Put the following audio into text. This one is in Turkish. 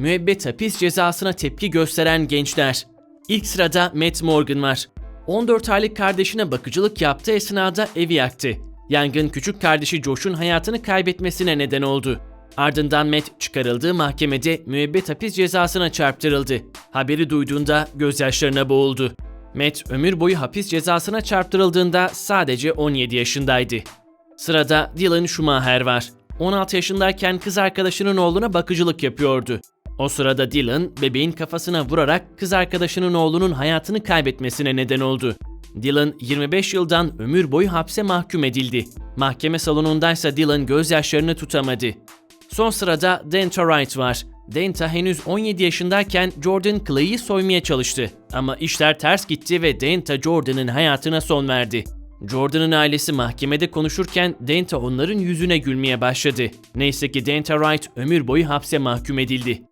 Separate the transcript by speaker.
Speaker 1: müebbet hapis cezasına tepki gösteren gençler. İlk sırada Matt Morgan var. 14 aylık kardeşine bakıcılık yaptığı esnada evi yaktı. Yangın küçük kardeşi Josh'un hayatını kaybetmesine neden oldu. Ardından Matt çıkarıldığı mahkemede müebbet hapis cezasına çarptırıldı. Haberi duyduğunda gözyaşlarına boğuldu. Matt ömür boyu hapis cezasına çarptırıldığında sadece 17 yaşındaydı. Sırada Dylan Schumacher var. 16 yaşındayken kız arkadaşının oğluna bakıcılık yapıyordu. O sırada Dylan bebeğin kafasına vurarak kız arkadaşının oğlunun hayatını kaybetmesine neden oldu. Dylan 25 yıldan ömür boyu hapse mahkum edildi. Mahkeme salonundaysa Dylan gözyaşlarını tutamadı. Son sırada Denta Wright var. Denta henüz 17 yaşındayken Jordan Clay'i soymaya çalıştı. Ama işler ters gitti ve Denta Jordan'ın hayatına son verdi. Jordan'ın ailesi mahkemede konuşurken Denta onların yüzüne gülmeye başladı. Neyse ki Denta Wright ömür boyu hapse mahkum edildi.